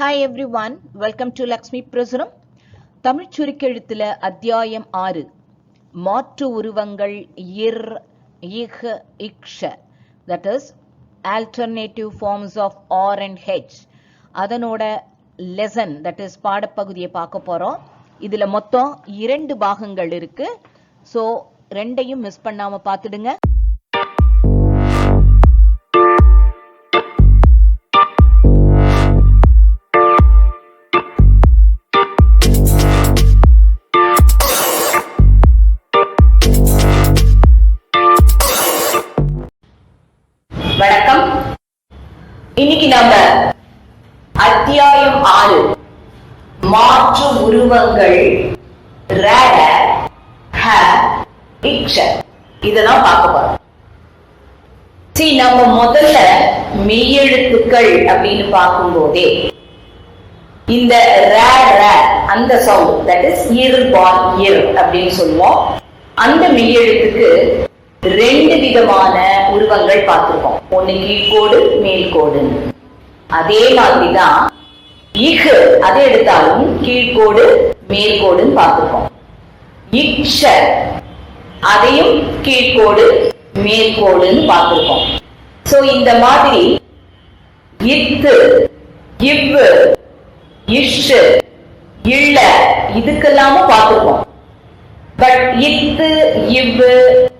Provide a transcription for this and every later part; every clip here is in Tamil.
Hi everyone welcome to Lakshmi Prasuram Tamil சுருக்கெழுத்தில் அத்தியாயம் ஆறு மாற்று உருவங்கள் இர் இஹ் இக்ஷ that is alternative forms of R and H அதனோட லெசன் தட் இஸ் பாடப்பகுதியை பார்க்க போகிறோம் இதில் மொத்தம் இரண்டு பாகங்கள் இருக்குது ஸோ ரெண்டையும் மிஸ் பண்ணாமல் பார்த்துடுங்க. இன்னைக்கு நம்ம அத்தியாயம் ஆறு. மாற்று உருவங்கள் இதெல்லாம் பார்க்க போறோம். சரி நம்ம முதல்ல மெய்யெழுத்துக்கள் அப்படின்னு பார்க்கும்போதே இந்த ரே அந்த sound that is year ball year அப்படின்னு சொல்லுவோம். அந்த மெய்யெழுத்துக்கு ரெண்டு விதமான உருவங்கள் பார்த்திருக்கோம். ஒண்ணு கீழ்கோடு மேல்கோடு அதே மாதிரிதான் இஹ் அதை எடுத்தாலும் கீழ்கோடு மேல்கோடுன்னு பார்த்திருக்கோம். இக்ஷ அதையும் கீழ்கோடு மேற்கோடுன்னு பார்த்திருக்கோம். சோ இந்த மாதிரி இத்து இவ்வு இஷ் இல்ல இதுக்கெல்லாமும் பார்த்திருக்கோம். பட் இத்து இவ்வு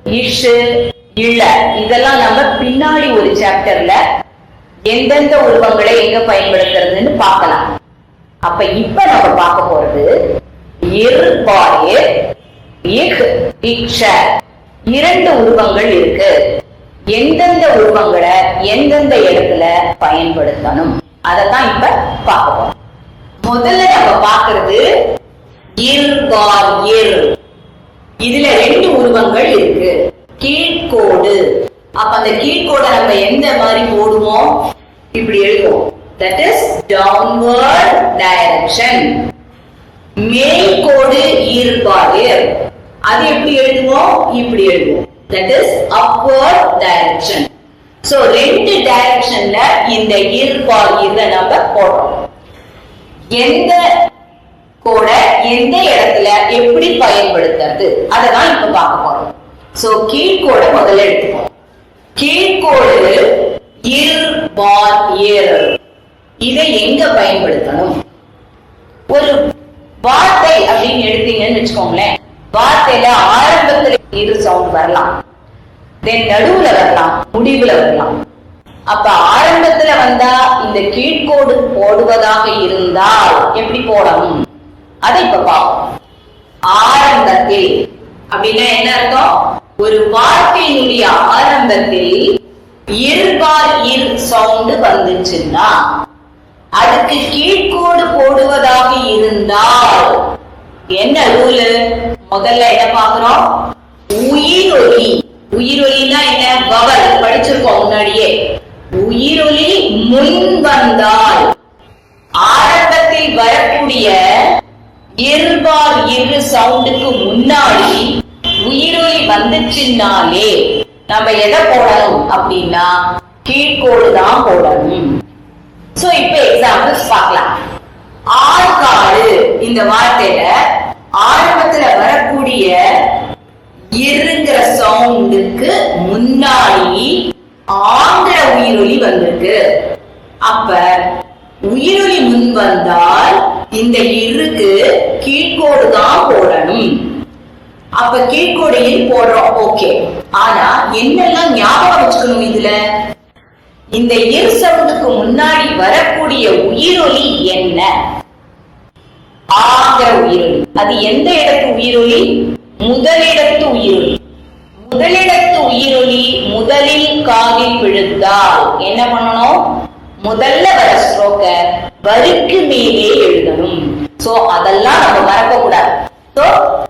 இஷு இழ இதெல்லாம் நம்ம பின்னாடி ஒரு சாப்டர்ல எந்தெந்த உருவங்களை எங்க பயன்படுத்துறதுன்னு பார்க்கலாம். அப்ப இப்ப நம்ம பார்க்க போறது இரண்டு உருவங்கள் இருக்கு. எந்தெந்த உருவங்களை எந்தெந்த இடத்துல பயன்படுத்தணும்? அதத்தான் இப்ப பார்க்க போறோம். முதல்ல நம்ம பார்க்கறது இர் பார் இர். இதுல ரெண்டு உருவங்கள் இருக்கு. கீழ்கோடு. அப்ப அந்த கீழ்கோடை நம்ம எந்த மாதிரி போடுவோம் இப்படி எழுதுவோம். தட் இஸ் டவுன்வர்ட் டைரக்ஷன் மேல்கோடு ஈர்ப்பாடு அது எப்படி எழுதுவோம்? இப்படி எழுதுவோம். That is upward direction so ரெண்டு டைரக்ஷன்ல இந்த ஈர்ப்பாடு இதை நம்ம போடுறோம். எந்த கூட எந்த இடத்துல எப்படி பயன்படுத்துறது? அததான் இப்ப பார்க்க போறோம். சோ கீழ்கோட முதல்ல எடுத்துப்போம். கீழ்கோடு இர் பார் இயர் இதை எங்க பயன்படுத்தணும்? ஒரு வார்த்தை அப்படின்னு எடுத்தீங்கன்னு வச்சுக்கோங்களேன். வார்த்தையில ஆரம்பத்துல இரு சவுண்ட் வரலாம். தென் நடுவுல வரலாம் முடிவுல வரலாம். அப்ப ஆரம்பத்துல வந்தா இந்த கீழ்கோடு போடுவதாக இருந்தால் எப்படி போடணும்? அதை இப்ப பார்ப்போம். ஆரம்பத்தில் அப்படின்னா என்ன அர்த்தம்? ஒரு வார்த்தையினுடைய ஆரம்பத்தில் இயல்பால் இல் சவுண்ட் வந்துச்சுன்னா அதுக்கு கீழ்கோடு போடுவதாக இருந்தால் என்ன ரூலு முதல்ல என்ன பாக்குறோம் உயிரொலி. உயிரொலினா என்ன? பவல் படிச்சிருக்கோம் முன்னாடியே. உயிரொலி முன் வந்தால் ஆரம்பத்தில் வரக்கூடிய இருபால் இரு சவுண்டுக்கு முன்னாடி உயிரொலி வந்துச்சுன்னாலே நம்ம எதை போடணும் அப்படின்னா கீழ்கோடு தான் போடணும். சோ இப்ப எக்ஸாம்பிள்ஸ் பார்க்கலாம். ஆழ்காடு இந்த வார்த்தையில ஆரம்பத்துல வரக்கூடிய இருங்கிற சவுண்டுக்கு முன்னாடி ஆங்கிற உயிரொலி வந்திருக்கு. அப்ப உயிரொலி முன் வந்தால் இந்த இருக்கு கீழ்கோடு தான் போடணும். அப்ப கீழ்கோடையில் போடுறோம்? ஓகே. ஆனா என்னெல்லாம் ஞாபகம் வச்சுக்கணும் இதுல? இந்த இர் சவுண்டுக்கு முன்னாடி வரக்கூடிய உயிரொலி என்ன? ஆகிற உயிரொலி அது எந்த இடத்து உயிரொலி முதலிடத்து உயிரொலி முதலிடத்து உயிரொலி முதலில் காதில் விழுந்தால் என்ன பண்ணணும்? முதல்ல வர ஸ்ட்ரோக்க வரிக்கு மேலே எழுத சோ அதெல்லாம் நம்ம மறக்க கூடாது சோ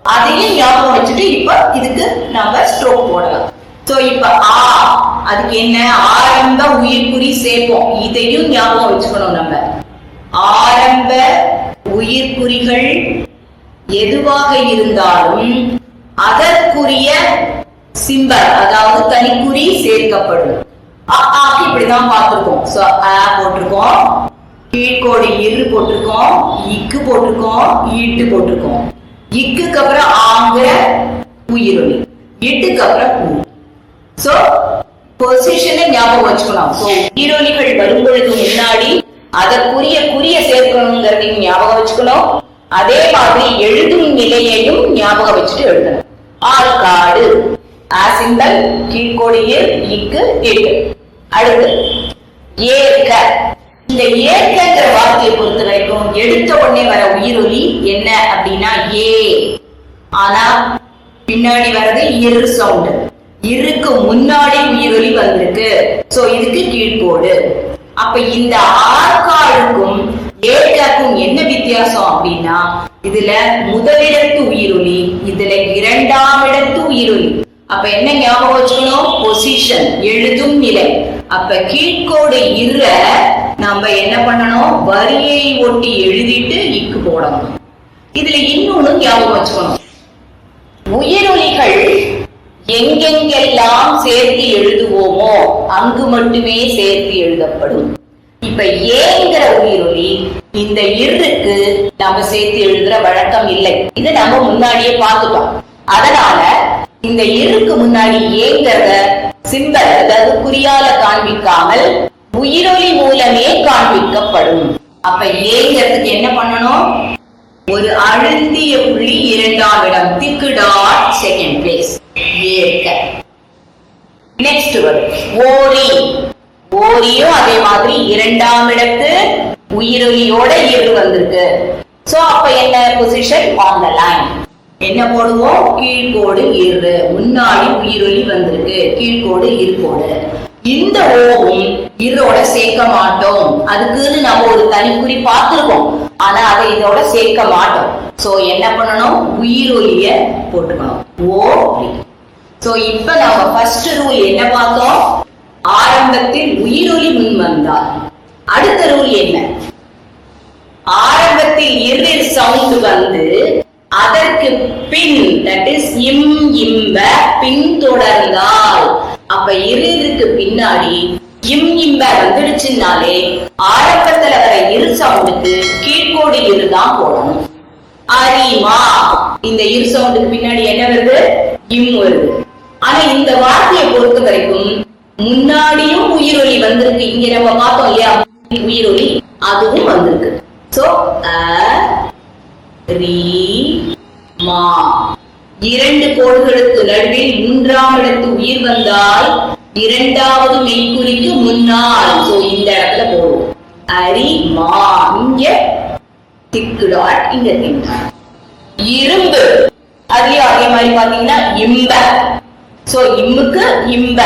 அதையும் ஞாபகம் வச்சுட்டு இப்ப இதுக்கு நம்ம ஸ்ட்ரோக் போடலாம். சோ இப்ப ஆ அதுக்கு என்ன? ஆரம்ப உயிர்குறி சேர்ப்போம். இதையும் ஞாபகம் வச்சுக்கணும் நம்ம. ஆரம்ப உயிர்குறிகள் எதுவாக இருந்தாலும் அதற்குரிய சிம்பல் அதாவது தனிக்குறி சேர்க்கப்படும். அ, இப்படிதான் பார்த்திருக்கோம். சோ போட்டிருக்கோம். கீழ்கோடு இரு போட்டிருக்கோம் இக்கு போட்டிருக்கோம் ஈட்டு போட்டிருக்கோம். இக்குக்கு அப்புறம் ஆங்கிற உயிரொலி இட்டுக்கு அப்புறம் ஊ சோ பொசிஷனை ஞாபகம் வச்சுக்கணும். சோ உயிரொலிகள் வரும் பொழுது முன்னாடி அதற்குரிய குறிய சேர்க்கணுங்கிறதையும் ஞாபகம் வச்சுக்கணும். அதே மாதிரி எழுதும் நிலையையும் ஞாபகம் வச்சுட்டு எழுதணும். ஆற்காடு ஆசிந்தல் கீழ்கோடியில் இக்கு எட்டு. அடுத்து ஏற்க. இந்த ஏற்கங்கிற வார்த்தையை பொறுத்த வரைக்கும் எடுத்த உடனே வர உயிரொலி என்ன அப்படின்னா ஏ. ஆனா பின்னாடி வர்றது இரு சவுண்ட் இருக்கு முன்னாடி உயிரொலி வந்திருக்கு. சோ இதுக்கு கீழ்கோடு அப்ப இந்த ஆற்காடுக்கும் ஏற்காக்கும் என்ன வித்தியாசம் அப்படின்னா இதுல முதலிடத்து உயிரொலி இதுல இரண்டாம் இடத்து உயிரொலி. அப்ப என்ன ஞாபகம் வச்சுக்கணும்? பொசிஷன் எழுதும் நிலை. அப்ப கீழ்கோடு இர நம்ம என்ன பண்ணணும்? வரியை ஒட்டி எழுதிட்டு இக்கு போடணும். இதுல இன்னொன்னு ஞாபகம் வச்சுக்கணும். உயிரொலிகள் எங்கெங்கெல்லாம் சேர்த்து எழுதுவோமோ அங்கு மட்டுமே சேர்த்து எழுதப்படும். இப்ப ஏங்கிற உயிரொலி இந்த இருக்கு நம்ம சேர்த்து எழுதுற வழக்கம் இல்லை. இது நம்ம முன்னாடியே பார்த்துட்டோம். அதனால இந்த இருக்கு முன்னாடி ஏங்கிறத சிம்பல் அதாவது குறியால காண்பிக்காமல் உயிரொலி மூலமே காண்பிக்கப்படும். அப்ப ஏங்கிறதுக்கு என்ன பண்ணணும்? ஒரு அழுந்திய புள்ளி இரண்டாம் இடம் திக்கு டாட் செகண்ட் பிளேஸ் ஏற்க. நெக்ஸ்ட் வரும். ஓரி. ஓரியோ அதே மாதிரி இரண்டாம் இடத்து உயிரொலியோட இரு வந்திருக்கு. சோ அப்ப என்ன பொசிஷன் ஆன் த லைன் என்ன போடுவோம்? கீழ்கோடு இரு. முன்னாடி உயிரொலி வந்திருக்கு. கீழ்கோடு இருக்கோடு இந்த ஓவும் இதோட சேர்க்க மாட்டோம். அதுக்குன்னு நம்ம ஒரு தனிக்குறி பார்த்துருக்கோம். ஆனா அதை இதோட சேர்க்க மாட்டோம். சோ என்ன பண்ணணும்? உயிரொலிய போட்டுக்கணும். ஓ சோ இப்ப நம்ம ஃபர்ஸ்ட் ரூல் என்ன பார்த்தோம்? ஆரம்பத்தில் உயிரொலி முன் வந்தால் அடுத்த ரூல் என்ன? ஆரம்பத்தில் இரு சவுண்ட் வந்து அதற்கு பின் தட் இஸ் இம் இம்ப பின் தொடர்ந்தால் அப்ப இருக்கு பின்னாடி இம் இம்ப வந்துடுச்சுனாலே ஆரம்பத்துல வர இரு சவுண்டுக்கு கீழ்கோடு இரு தான் போடணும். அரிமா இந்த இரு சவுண்டுக்கு பின்னாடி என்ன வருது? இம் வருது. ஆனா இந்த வார்த்தையை பொறுத்த வரைக்கும் முன்னாடியும் உயிரொலி வந்திருக்கு. இங்க நம்ம பார்த்தோம் இல்லையா? உயிரொலி அதுவும் வந்திருக்கு. சோ அ மா. இரண்டு கோடுகளுக்கு நடுவில் மூன்றாம் இடத்து உயிர் வந்தால் இரண்டாவது மெய்க்குறிக்கு முன்னால். சோ இந்த இடத்துல போடுவோம். அரி மா இங்க திக்குடாட் இங்க திண்டாட் இரும்பு. அதுலயும் அதே மாதிரி பாத்தீங்கன்னா இம்ப. சோ இம்முக்கு இம்ப.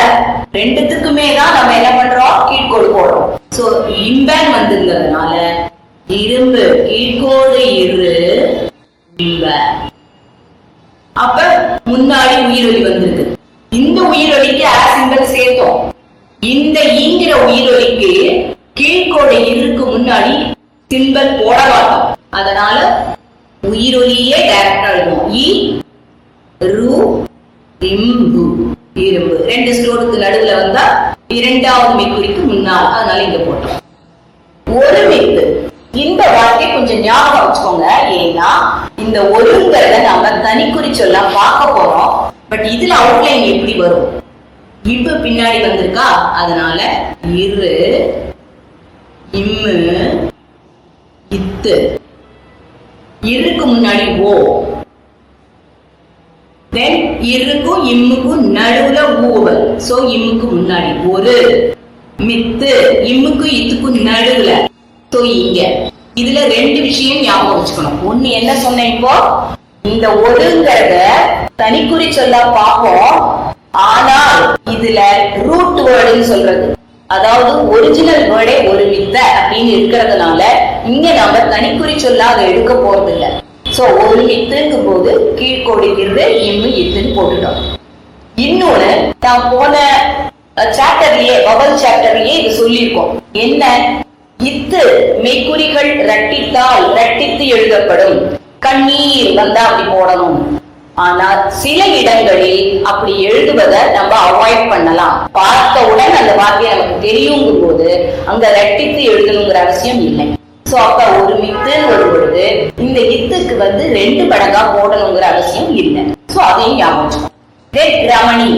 ரெண்டுத்துக்குமே தான் நம்ம என்ன பண்றோம்? கீழ்கோடு போடுறோம். சோ இம்பன் வந்திருந்ததுனால இரும்பு கீழ்கோடு இரு இம்ப. அப்ப முன்னாடி உயிரொலி வந்திருக்கு. இந்த உயிரொலிக்கு ஆசிங்கள் சிம்பல் சேர்த்தோம். இந்த ஈங்கிற உயிரொலிக்கு கீழ்கோடு இருக்கு முன்னாடி சிம்பல் போட மாட்டோம். அதனால உயிரொலியே டைரக்டா எழுதுவோம் இ ரு இம்பு இரும்பு. ரெண்டு ஸ்டோனுக்கு நடுவுல வந்தா இரண்டாவது மெய்க்குறிக்கு முன்னால் அதனால இங்க போட்டோம். ஒருமித்து இந்த வார்த்தை கொஞ்சம் ஞாபகம் வச்சுக்கோங்க. ஏன்னா இந்த ஒருங்கிறத நம்ம தனிக்குறி சொல்ல பார்க்க போறோம். பட் இதுல அவுட்லைன் எப்படி வரும்? இப்பு பின்னாடி வந்திருக்கா? அதனால இரு இம்மு இத்து. இருக்கு முன்னாடி ஓ. தென் இருக்கும் இம்முக்கும் நடுவுல ஊவல் சோ இம்முக்கு முன்னாடி ஒரு. மித்து. இம்முக்கும் இத்துக்கும் நடுவுல. இங்க. இதுல ரெண்டு விஷயம் ஞாபகம் வச்சுக்கணும். ஒண்ணு என்ன சொன்னேன் இப்போ? இந்த ஒருங்கிறத தனிக்குறி சொல்ல பார்ப்போம். ஆனால் இதுல ரூட் வேர்டுன்னு சொல்றது. அதாவது ஒரிஜினல் வேர்டே ஒரு வித்த அப்படின்னு இருக்கிறதுனால இங்க நம்ம தனிக்குறி சொல்ல அதை எடுக்க போறது இல்ல சோ ஒரு மித்துங்கும் போது கீழ்கோடி இருந்து இம்மு இத்துன்னு போட்டுட்டோம். இன்னொன்னு நான் போன சாப்டர்லயே பபல் சாப்டர்லயே இது சொல்லியிருக்கோம். என்ன? இத்து மெய்க்குறிகள் ரட்டித்தால் ரட்டித்து எழுதப்படும். கண்ணீர் வந்தா அப்படி போடணும். ஆனா சில இடங்களில் அப்படி எழுதுவதை நம்ம அவாய்ட் பண்ணலாம். பார்த்தவுடன் அந்த வார்த்தையை நமக்கு தெரியுங்கும் போது அங்க ரட்டித்து எழுதணுங்கிற அவசியம் இல்லை. சோ அப்ப ஒரு மித்துன்னு வரும் பொழுது இந்த இத்துக்கு வந்து ரெண்டு மடங்கா போடணுங்கிற அவசியம் இல்லை. சோ அதையும் ஞாபகம் ரமணி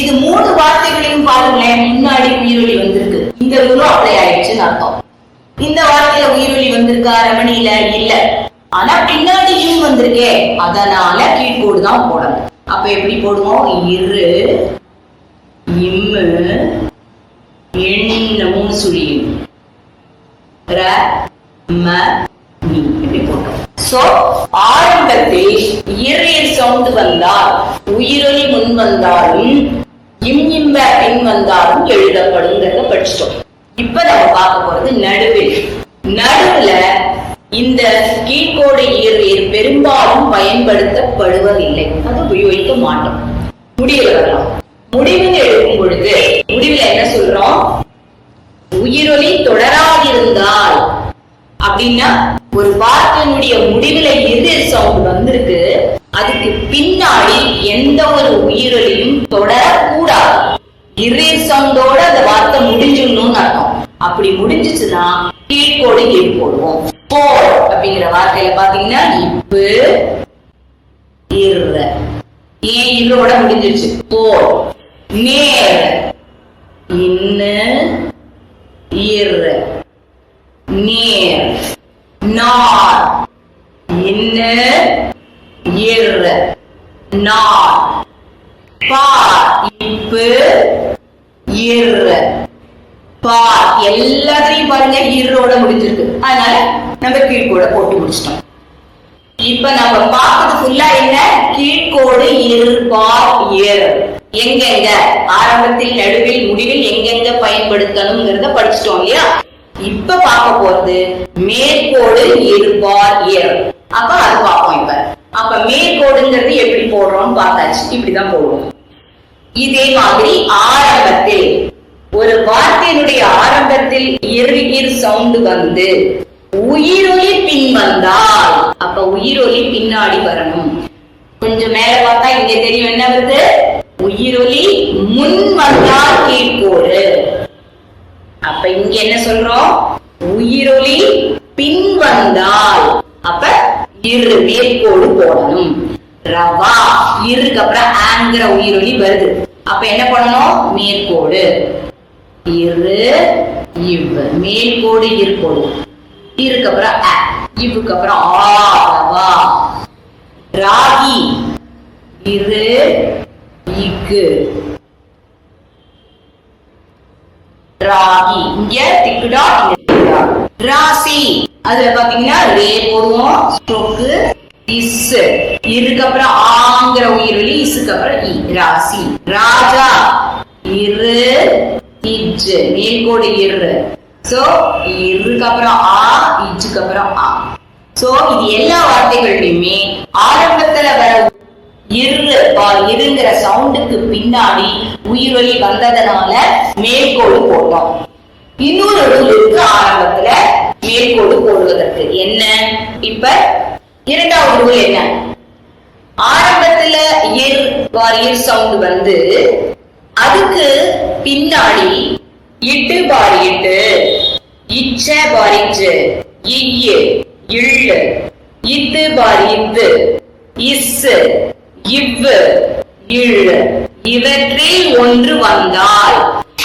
இது மூணு வார்த்தைகளையும் பாருங்களேன். முன்னாடி உயிரொலி வந்திருக்கு. இந்த ரூலும் அப்ளை ஆயிடுச்சுன்னு அர்த்தம். இந்த வாரத்துல உயிரொலி வந்திருக்கா ரமணியில? இல்ல. ஆனா பின்னாடி இம் வந்திருக்கே. அதனால கீழ்கோடு தான் போடணும். அப்ப எப்படி போடுவோம் இரு இம்மு எண்ண மூணு சுழியும். ர ம நீ இப்படி போட்டோம். சோ ஆரம்பத்தில் இயற்பியல் சவுண்ட் வந்தால் உயிரொலி முன் வந்தாலும் இம் இம்ப பின் வந்தாலும் எழுதப்படுங்கிறத படிச்சிட்டோம். இப்ப நம்ம பார்க்க போறது நடுவில். நடுவுல இந்த கீழ்கோடு இயற்பியல் பெரும்பாலும் பயன்படுத்தப்படுவதில்லை. அது உபயோகிக்க மாட்டோம். முடிவில் வரலாம். முடிவுன்னு எழுதும் பொழுது முடிவுல என்ன சொல்றோம்? உயிரொலி தொடராதிருந்தால் அப்படின்னா ஒரு வார்த்தையினுடைய முடிவுல எது சவுண்ட் வந்திருக்கு அதுக்கு பின்னாடி எந்த ஒரு உயிரொலியும் தொடரக்கூடாது. இறைர் சவுண்டோட அந்த வார்த்தை முடிஞ்சிடணும்னு அர்த்தம். அப்படி முடிஞ்சிச்சுன்னா கீழ்கோடு ஏழு போடுவோம். போர் அப்படிங்கிற வார்த்தையில பாத்தீங்கன்னா இப்பு இர்ற ஏ இரோட முடிஞ்சிருச்சு. போர் நேர். இன்னு இர் நேர். நார். இன்னு இர் நார். பார். இர் எல்லாத்தையும் பாருங்க இருரோட முடிஞ்சிருக்கு. அதனால நம்ம கீழ்கோட போட்டு முடிச்சிட்டோம். இப்ப நம்ம பார்க்கறது ஃபுல்லா என்ன? கீழ்கோடு இருபார் ஏர் எங்கெங்க? ஆரம்பத்தில் நடுவில் முடிவில் எங்கெங்க பயன்படுத்தணுங்கிறத படிச்சிட்டோம் இல்லையா? இப்ப பார்க்க போறது மேற்கோடு இருபார் ஏர் அப்ப அது பார்ப்போம் இப்ப. அப்ப மேற்கோடுங்கிறது எப்படி போடுறோம்னு பார்த்தாச்சு. இப்படிதான் போடுவோம். இதே மாதிரி ஆரம்பத்தில் ஒரு வார்த்தையினுடைய ஆரம்பத்தில் இரு சவுண்ட் வந்து உயிரொலி பின் வந்தால். அப்ப உயிரொலி பின்னாடி வரணும். கொஞ்சம் மேல பார்த்தா இங்க தெரியும் என்ன வருது? உயிரொலி முன் வந்தால் கீழ்கோடு அப்ப இங்க என்ன சொல்றோம்? உயிரொலி பின் வந்தால். அப்ப இரு மேற்கோடு போடணும். ரவா இருக்கு அப்புறம் ஆங்கிற உயிரொலி வருது. அப்ப என்ன பண்ணணும்? மேற்கோடு. இரு இவ் மேற்கோடு இருக்கோடு இருக்கு அப்புறம் அ. இவ்வுக்கு அப்புறம் ஆ ரவா. ராகி. இரு இக்கு. ராகி. இங்க திக்குடா இங்க திக்குடா ராசி. அதுல பாத்தீங்கன்னா ரே போடுவோம். ஸ்ட்ரோக்கு. இஸ் இருக்கு அப்புறம் ஆங்கிற உயிரொலி இசுக்கு அப்புறம் இ. ராசி. ராஜா இரு இஜ் மேற்கோடு இரு. சோ இருக்கு அப்புறம் ஆ இஜ்ஜுக்கு அப்புறம் ஆ. சோ இது எல்லா வார்த்தைகளிலுமே ஆரம்பத்துல வர இரு இருங்கிற சவுண்டுக்கு பின்னாடி உயிரொலி வந்ததனால மேற்கோடு போட்டோம். இன்னொரு ரூல் இருக்கு ஆரம்பத்துல மேற்கோடு போடுவதற்கு. என்ன? இப்ப இரண்டாவது ரூல் என்ன? ஆரம்பத்துல இர் வாரியர் சவுண்ட் வந்து அதுக்கு பின்னாடி இட்டு பார் இட்டு இச்ச பார் இச்சு இய்யு இள்ளு இத்து பார் இத்து இஸ்ஸு இவ்வு இழு இவற்றில் ஒன்று வந்தால்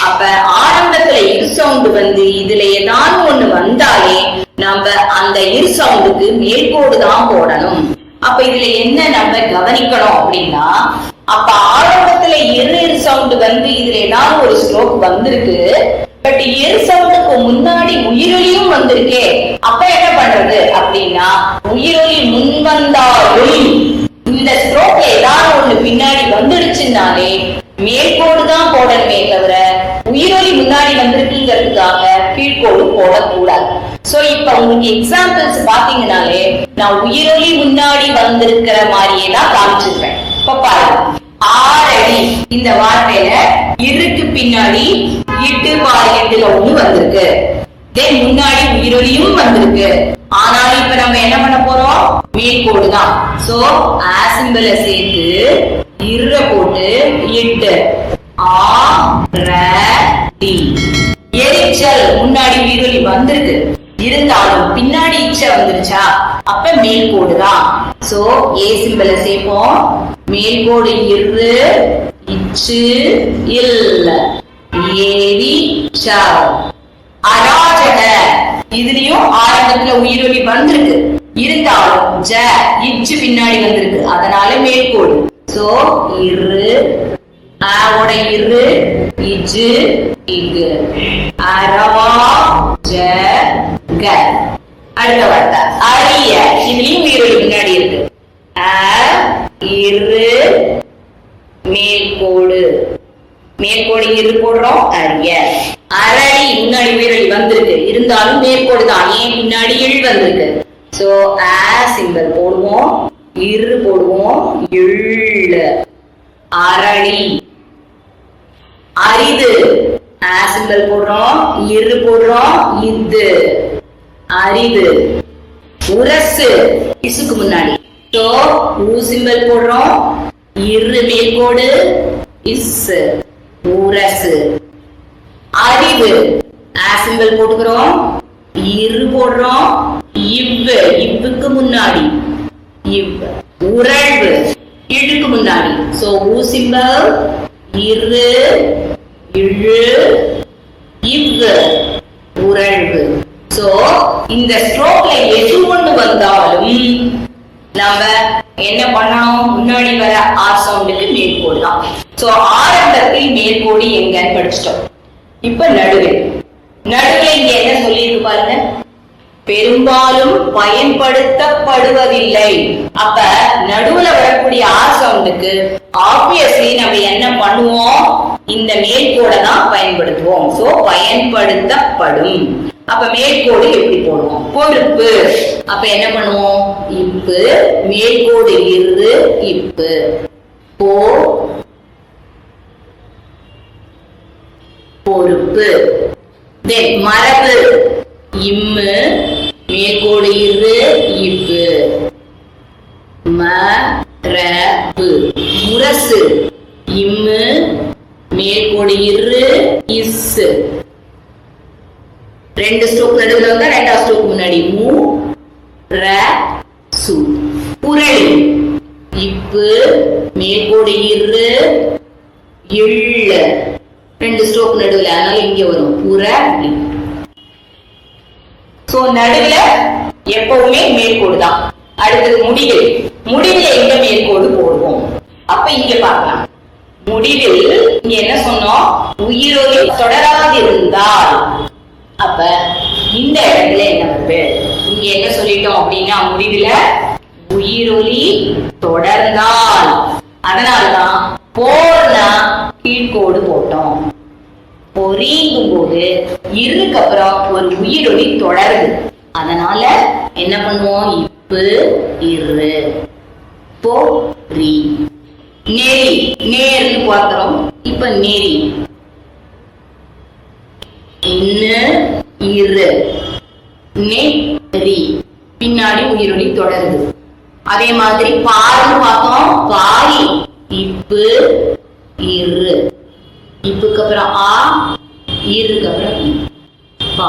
அப்ப ஆரம்பத்துல இரு சவுண்ட் வந்து இதுல ஏதாவது ஒண்ணு வந்தாலே நம்ம அந்த இரு சவுண்டுக்கு மேற்கோடு தான் போடணும். அப்ப இதுல என்ன நம்ம கவனிக்கணும் அப்படின்னா அப்ப ஆரம்பத்துல இரு இரு சவுண்ட் வந்து இதுல ஏதாவது ஒரு ஸ்ட்ரோக் வந்திருக்கு பட் இரு சவுண்டுக்கு முன்னாடி உயிரொலியும் வந்திருக்கே. அப்ப என்ன பண்றது அப்படின்னா உயிரொலி முன் வந்தாலும் இந்த ஸ்ட்ரோக் ஏதாவது ஒண்ணு பின்னாடி வந்துடுச்சுனாலே மேற்கோடு தான் போடணுமே தவிர முன்னாடி வந்திருக்கீங்கிறதுக்காக கீழ்கோடு போடக்கூடாது. சோ இப்ப உங்களுக்கு எக்ஸாம்பிள்ஸ் பாத்தீங்கன்னாலே நான் உயிரொலி முன்னாடி வந்திருக்கிற மாதிரியே தான் காமிச்சிருப்பேன். இப்ப பாருங்க. ஆறடி. இந்த வார்த்தையில இருக்கு பின்னாடி இட்டு பாரு எட்டுல ஒண்ணு வந்திருக்கு. தென் முன்னாடி உயிரொலியும் வந்திருக்கு. ஆனாலும் இப்ப நம்ம என்ன பண்ண போறோம்? மேற்கோடு தான். சோ ஆ சேர்த்து இற போட்டு இட்டு. ஆ டி எரிச்சல் முன்னாடி உயிரொலி வந்திருக்கு. இருந்தாலும் பின்னாடி இச்ச வந்துருச்சா? அப்ப மேல் கோடு தான். சோ ஏ சிம்பிள சேர்ப்போம். மேல் கோடு இரு இச்சு இல்ல. ஏரி அராஜக. இதுலயும் ஆரம்பத்துல உயிரொலி வந்திருக்கு. இருந்தாலும் ஜ இச்சு பின்னாடி வந்திருக்கு. அதனால மேற்கோடு சோ இரு ஆவோட இரு இஜு இகு. அரவா ஜ க. அடுத்த வார்த்தை. அரிய. இதுலயும் உயிரொலி முன்னாடி இருக்கு. அ இரு மேற்கோடு மேற்கோடு இரு போடுறோம் அரிய. அரடி முன்னாடி உயிரொலி வந்திருக்கு. இருந்தாலும் மேற்கோடு தான். ஏன் பின்னாடி இழ் வந்திருக்கு? சோ ஆ சிம்பல் போடுவோம் இரு போடுவோம் இழ் அரளி. அரிது. ஆசிம்பல் போடுறோம் இரு போடுறோம் இது அரிது. உரசு. இசுக்கு முன்னாடி. டோ ஊ சிம்பல் போடுறோம் இரு மேற்கோடு இஸ் உரசு. அறிவு ஆசிம்பல் சிம்பல் போட்டுக்கிறோம் இரு போடுறோம் இவ்வு. இவ்வுக்கு முன்னாடி. இவ் உறழ்வு. இழுக்கு முன்னாடி. சோ ஊ சிம்பல் இரு இழு இவ்வு உறழ்வு. சோ இந்த ஸ்ட்ரோக்ல எது ஒண்ணு வந்தாலும் நாம என்ன பண்ணணும்? முன்னாடி வர ஆர் சவுண்டுக்கு மேற்கோடு தான். சோ ஆரம்பத்தில் மேற்கோடு எங்கன்னு படிச்சிட்டோம். இப்ப நடுவே நடுவில் இங்க என்ன சொல்லியிருக்கு பாருங்க. பெரும்பாலும் பயன்படுத்தப்படுவதில்லை. அப்ப நடுவுல வரக்கூடிய ஆர் சவுண்டுக்கு ஆப்வியஸ்லி நம்ம என்ன பண்ணுவோம்? இந்த மேற்கோடை தான் பயன்படுத்துவோம். சோ பயன்படுத்தப்படும். அப்ப மேற்கோடு எப்படி போடுவோம்? பொறுப்பு. அப்ப என்ன பண்ணுவோம்? இப்பு. மேற்கோடு இருந்து இப்பு. போ. பொறுப்பு. தென் மரபு. இம்மு மேற்கோடு இரு இப்பு மரபு முரசு. இம்மு மேற்கோடு இரு இஸ்ஸு. ரெண்டு ஸ்ட்ரோக் நடுவில் வந்தா ரெண்டாவது ஸ்ட்ரோக் முன்னாடி. மூ ர சு. குரல். இப்பு மேற்கோடு இரு இள்ள ரெண்டு ஸ்ட்ரோக் நடுவில். அதனால இங்க வரும். புரளி சோ நடுவுல எப்பவுமே மேற்கோடு தான். அடுத்தது முடிவில். முடிவில் எங்க மேற்கோடு போடுவோம்? அப்ப இங்க பார்க்கலாம். முடிவில் இங்க என்ன சொன்னோம்? உயிரொலி தொடராதிருந்தால். அப்ப இந்த இடத்துல என்ன வருது இங்க என்ன சொல்லிட்டோம் அப்படின்னா முடிவுல உயிரொலி தொடர்ந்தால். அதனாலதான் போர்னா கீழ்கோடு போட்டோம். பொறிங்கும் போது இருக்கு அப்புறம் ஒரு உயிரொலி தொடருது. அதனால என்ன பண்ணுவோம்? இப்பு இரு. பொறி நெறி நேர்னு பார்க்கிறோம். இப்ப நெறி இன்னு இரு. நெறி பின்னாடி உயிரொலி தொடருது. அதே மாதிரி பாருன்னு பார்த்தோம். பாரி இப்பு இரு. இப்புக்கு அப்புறம் ஆ இருக்கு அப்புறம் பா.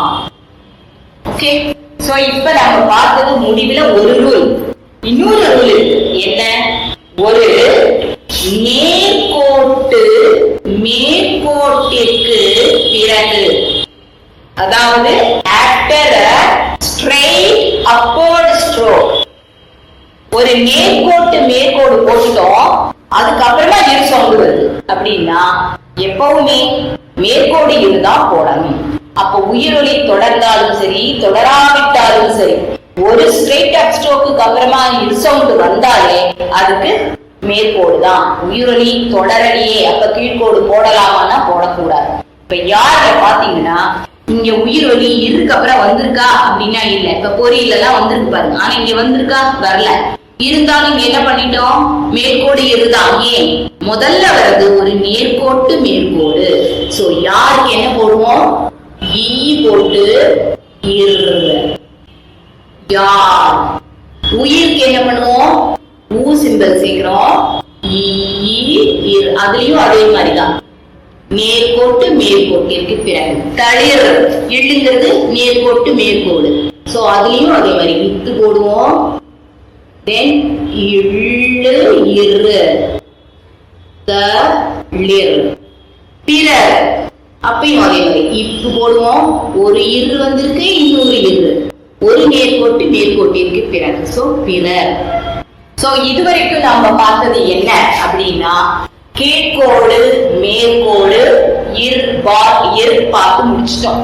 ஓகே சோ இப்ப நம்ம பார்த்தது முடிவுல ஒரு ரூல் இன்னொரு ரூல் என்ன? ஒரு நேர்கோட்டு மேற்கோட்டிற்கு பிறகு. அதாவது ஆஃப்டர் ஸ்ட்ரெயிட் அப்போர்ட் ஸ்ட்ரோக் ஒரு நேர்கோட்டு மேற்கோடு போட்டுட்டோம். அதுக்கப்புறமா இரு சவுண்டு வருது அப்படின்னா எப்பவுமே மேற்கோடு இருதான் போடணும். அப்ப உயிரொலி தொடர்ந்தாலும் சரி தொடராவிட்டாலும் சரி ஒரு ஸ்ட்ரெயிட் அப் ஸ்ட்ரோக்கு அப்புறமா இன்சவுண்ட் வந்தாலே அதுக்கு மேற்கோடு தான். உயிரொலி தொடரலையே அப்ப கீழ்கோடு போடலாமான்னா போடக்கூடாது. இப்ப யார பாத்தீங்கன்னா இங்க உயிரொலி இருக்கு அப்புறம் வந்திருக்கா அப்படின்னா இல்ல. இப்ப பொறியில எல்லாம் வந்திருக்கு பாருங்க. ஆனா இங்க வந்திருக்கா? வரல. இருந்தாலும் என்ன பண்ணிட்டோம்? மேற்கோடு இருதான் ஏன்? முதல்ல வர்றது ஒரு நேர்கோட்டு மேற்கோடு. சோ யாருக்கு என்ன போடுவோம்? ஈ போட்டு யார்? உயிருக்கு என்ன பண்ணுவோம்? ஊ சிம்பல் சேர்க்கிறோம். அதுலயும் அதே மாதிரிதான். நேர்கோட்டு மேற்கோட்டிற்கு பிறகு தளிர் எழுங்கிறது நேர்கோட்டு மேற்கோடு. சோ அதுலயும் அதே மாதிரி. வித்து போடுவோம். தென் இள்ளு இரு. தளிர் பிறர். அப்பயும் அதே மாதிரி. இப்பு போடுவோம் ஒரு இரு வந்திருக்கு இன்னொரு இரு. ஒரு நேர்கோட்டு மேற்கோட்டிற்கு பிறகு. சோ பிறர். சோ இதுவரைக்கும் நம்ம பார்த்தது என்ன அப்படின்னா கேட்கோடு மேற்கோடு இர் பார் இர் பார்த்து முடிச்சிட்டோம்.